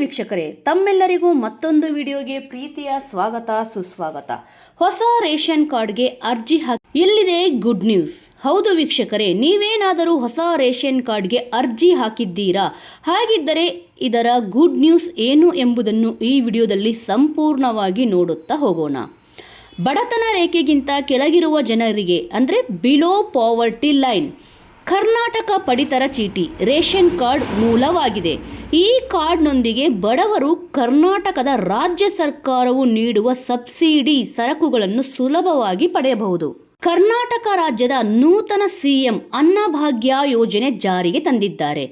ವೀಕ್ಷಕರೇ, ತಮ್ಮೆಲ್ಲರಿಗೂ ಮತ್ತೊಂದು ವಿಡಿಯೋಗೆ ಪ್ರೀತಿಯ ಸ್ವಾಗತ, ಸುಸ್ವಾಗತ. ಹೊಸ ರೇಷನ್ ಕಾರ್ಡ್ಗೆ ಅರ್ಜಿ ಹಾಕಿ ಇಲ್ಲಿದೆ ಗುಡ್ ನ್ಯೂಸ್? ಹೌದು ವೀಕ್ಷಕರೇ, ನೀವೇನಾದರೂ ಹೊಸ ರೇಷನ್ ಕಾರ್ಡ್ಗೆ ಅರ್ಜಿ ಹಾಕಿದ್ದೀರಾ? ಹಾಗಿದ್ದರೆ ಇದರ ಗುಡ್ ನ್ಯೂಸ್ ಏನು ಎಂಬುದನ್ನು ಈ ವಿಡಿಯೋದಲ್ಲಿ ಸಂಪೂರ್ಣವಾಗಿ ನೋಡುತ್ತಾ ಹೋಗೋಣ. ಬಡತನ ರೇಖೆಗಿಂತ ಕೆಳಗಿರುವ ಜನರಿಗೆ, ಅಂದರೆ ಬಿಲೋ ಪಾವರ್ಟಿ ಲೈನ್ ಕರ್ನಾಟಕ ಪಡಿತರ ಚೀಟಿ, ರೇಷನ್ ಕಾರ್ಡ್ ಮೂಲವಾಗಿದೆ. ಈ ಕಾರ್ಡ್ನೊಂದಿಗೆ ಬಡವರು ಕರ್ನಾಟಕದ ರಾಜ್ಯ ಸರ್ಕಾರವು ನೀಡುವ ಸಬ್ಸಿಡಿ ಸರಕುಗಳನ್ನು ಸುಲಭವಾಗಿ ಪಡೆಯಬಹುದು. ಕರ್ನಾಟಕ ರಾಜ್ಯದ ನೂತನ ಸಿಎಂ ಅನ್ನಭಾಗ್ಯ ಯೋಜನೆ ಜಾರಿಗೆ ತಂದಿದ್ದಾರೆ.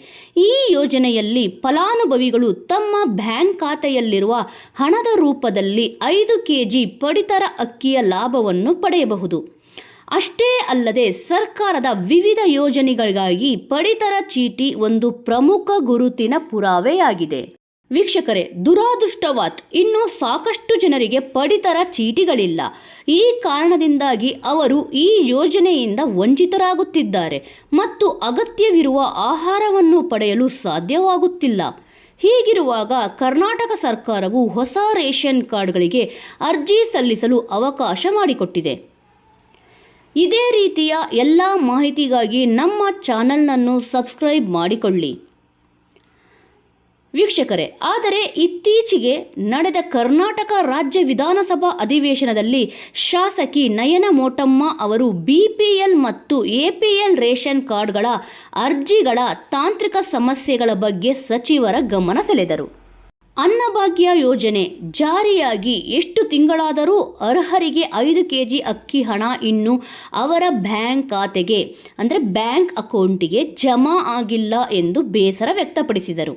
ಈ ಯೋಜನೆಯಲ್ಲಿ ಫಲಾನುಭವಿಗಳು ತಮ್ಮ ಬ್ಯಾಂಕ್ ಖಾತೆಯಲ್ಲಿರುವ ಹಣದ ರೂಪದಲ್ಲಿ ಐದು ಕೆಜಿ ಪಡಿತರ ಅಕ್ಕಿಯ ಲಾಭವನ್ನು ಪಡೆಯಬಹುದು. ಅಷ್ಟೇ ಅಲ್ಲದೆ ಸರ್ಕಾರದ ವಿವಿಧ ಯೋಜನೆಗಳಿಗಾಗಿ ಪಡಿತರ ಚೀಟಿ ಒಂದು ಪ್ರಮುಖ ಗುರುತಿನ ಪುರಾವೆಯಾಗಿದೆ. ವೀಕ್ಷಕರೇ ದುರಾದೃಷ್ಟವಾತ್ ಇನ್ನು ಸಾಕಷ್ಟು ಜನರಿಗೆ ಪಡಿತರ ಚೀಟಿಗಳಿಲ್ಲ. ಈ ಕಾರಣದಿಂದಾಗಿ ಅವರು ಈ ಯೋಜನೆಯಿಂದ ವಂಚಿತರಾಗುತ್ತಿದ್ದಾರೆ ಮತ್ತು ಅಗತ್ಯವಿರುವ ಆಹಾರವನ್ನು ಪಡೆಯಲು ಸಾಧ್ಯವಾಗುತ್ತಿಲ್ಲ. ಹೀಗಿರುವಾಗ ಕರ್ನಾಟಕ ಸರ್ಕಾರವು ಹೊಸ ರೇಷನ್ ಕಾರ್ಡ್ಗಳಿಗೆ ಅರ್ಜಿ ಸಲ್ಲಿಸಲು ಅವಕಾಶ ಮಾಡಿಕೊಟ್ಟಿದೆ. ಇದೇ ರೀತಿಯ ಎಲ್ಲ ಮಾಹಿತಿಗಾಗಿ ನಮ್ಮ ಚಾನಲ್ನನ್ನು ಸಬ್ಸ್ಕ್ರೈಬ್ ಮಾಡಿಕೊಳ್ಳಿ. ವೀಕ್ಷಕರೇ, ಆದರೆ ಇತ್ತೀಚೆಗೆ ನಡೆದ ಕರ್ನಾಟಕ ರಾಜ್ಯ ವಿಧಾನಸಭಾ ಅಧಿವೇಶನದಲ್ಲಿ ಶಾಸಕಿ ನಯನ ಮೋಟಮ್ಮ ಅವರು ಬಿಪಿಎಲ್ ಮತ್ತು ಎಪಿಎಲ್ ರೇಷನ್ ಕಾರ್ಡ್ಗಳ ಅರ್ಜಿಗಳ ತಾಂತ್ರಿಕ ಸಮಸ್ಯೆಗಳ ಬಗ್ಗೆ ಸಚಿವರ ಗಮನ ಸೆಳೆದರು. ಅನ್ನಭಾಗ್ಯ ಯೋಜನೆ ಜಾರಿಯಾಗಿ ಎಷ್ಟು ತಿಂಗಳಾದರೂ ಅರ್ಹರಿಗೆ ಐದು ಕೆ ಜಿ ಅಕ್ಕಿ ಹಣ ಇನ್ನು ಅವರ ಬ್ಯಾಂಕ್ ಖಾತೆಗೆ, ಅಂದರೆ ಬ್ಯಾಂಕ್ ಅಕೌಂಟಿಗೆ ಜಮಾ ಆಗಿಲ್ಲ ಎಂದು ಬೇಸರ ವ್ಯಕ್ತಪಡಿಸಿದರು.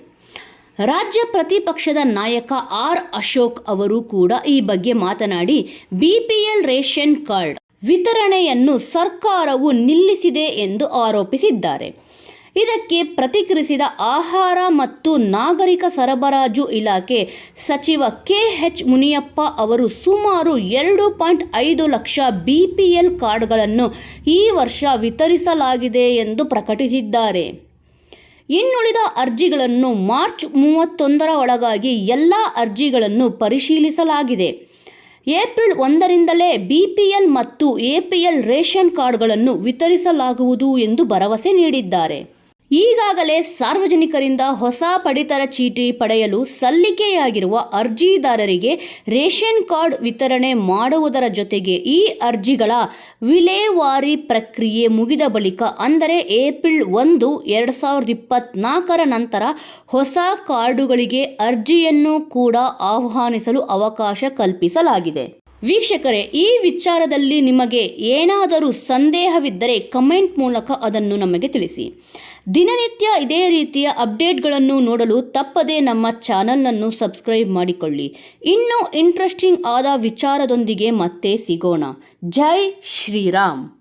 ರಾಜ್ಯ ಪ್ರತಿಪಕ್ಷದ ನಾಯಕ ಆರ್ ಅಶೋಕ್ ಅವರು ಕೂಡ ಈ ಬಗ್ಗೆ ಮಾತನಾಡಿ, ಬಿಪಿಎಲ್ ರೇಷನ್ ಕಾರ್ಡ್ ವಿತರಣೆಯನ್ನು ಸರ್ಕಾರವು ನಿಲ್ಲಿಸಿದೆ ಎಂದು ಆರೋಪಿಸಿದ್ದಾರೆ. ಇದಕ್ಕೆ ಪ್ರತಿಕ್ರಿಯಿಸಿದ ಆಹಾರ ಮತ್ತು ನಾಗರಿಕ ಸರಬರಾಜು ಇಲಾಖೆ ಸಚಿವ ಕೆ ಎಚ್ ಮುನಿಯಪ್ಪ ಅವರು ಸುಮಾರು ಎರಡು ಪಾಯಿಂಟ್ ಐದು ಲಕ್ಷ ಬಿಪಿಎಲ್ ಕಾರ್ಡ್ಗಳನ್ನು ಈ ವರ್ಷ ವಿತರಿಸಲಾಗಿದೆ ಎಂದು ಪ್ರಕಟಿಸಿದ್ದಾರೆ. ಇನ್ನುಳಿದ ಅರ್ಜಿಗಳನ್ನು ಮಾರ್ಚ್ ಮೂವತ್ತೊಂದರ ಒಳಗಾಗಿ ಎಲ್ಲ ಅರ್ಜಿಗಳನ್ನು ಪರಿಶೀಲಿಸಲಾಗಿದೆ. ಏಪ್ರಿಲ್ ಒಂದರಿಂದಲೇ ಬಿಪಿಎಲ್ ಮತ್ತು ಎಪಿಎಲ್ ರೇಷನ್ ಕಾರ್ಡ್ಗಳನ್ನು ವಿತರಿಸಲಾಗುವುದು ಎಂದು ಭರವಸೆ ನೀಡಿದ್ದಾರೆ. ಈಗಾಗಲೇ ಸಾರ್ವಜನಿಕರಿಂದ ಹೊಸ ಪಡಿತರ ಚೀಟಿ ಪಡೆಯಲು ಸಲ್ಲಿಕೆಯಾಗಿರುವ ಅರ್ಜಿದಾರರಿಗೆ ರೇಷನ್ ಕಾರ್ಡ್ ವಿತರಣೆ ಮಾಡುವುದರ ಜೊತೆಗೆ ಈ ಅರ್ಜಿಗಳ ವಿಲೇವಾರಿ ಪ್ರಕ್ರಿಯೆ ಮುಗಿದ ಬಳಿಕ, ಅಂದರೆ ಏಪ್ರಿಲ್ ಒಂದು, ಎರಡು ಸಾವಿರದ ಇಪ್ಪತ್ನಾಲ್ಕರ ನಂತರ ಹೊಸ ಕಾರ್ಡುಗಳಿಗೆ ಅರ್ಜಿಯನ್ನು ಕೂಡ ಆಹ್ವಾನಿಸಲು ಅವಕಾಶ ಕಲ್ಪಿಸಲಾಗಿದೆ. ವೀಕ್ಷಕರೇ, ಈ ವಿಚಾರದಲ್ಲಿ ನಿಮಗೆ ಏನಾದರೂ ಸಂದೇಹವಿದ್ದರೆ ಕಮೆಂಟ್ ಮೂಲಕ ಅದನ್ನು ನಮಗೆ ತಿಳಿಸಿ. ದಿನನಿತ್ಯ ಇದೇ ರೀತಿಯ ಅಪ್ಡೇಟ್ಗಳನ್ನು ನೋಡಲು ತಪ್ಪದೇ ನಮ್ಮ ಚಾನಲನ್ನು ಸಬ್ಸ್ಕ್ರೈಬ್ ಮಾಡಿಕೊಳ್ಳಿ. ಇನ್ನೂ ಇಂಟ್ರೆಸ್ಟಿಂಗ್ ಆದ ವಿಚಾರದೊಂದಿಗೆ ಮತ್ತೆ ಸಿಗೋಣ. ಜೈ ಶ್ರೀರಾಮ್.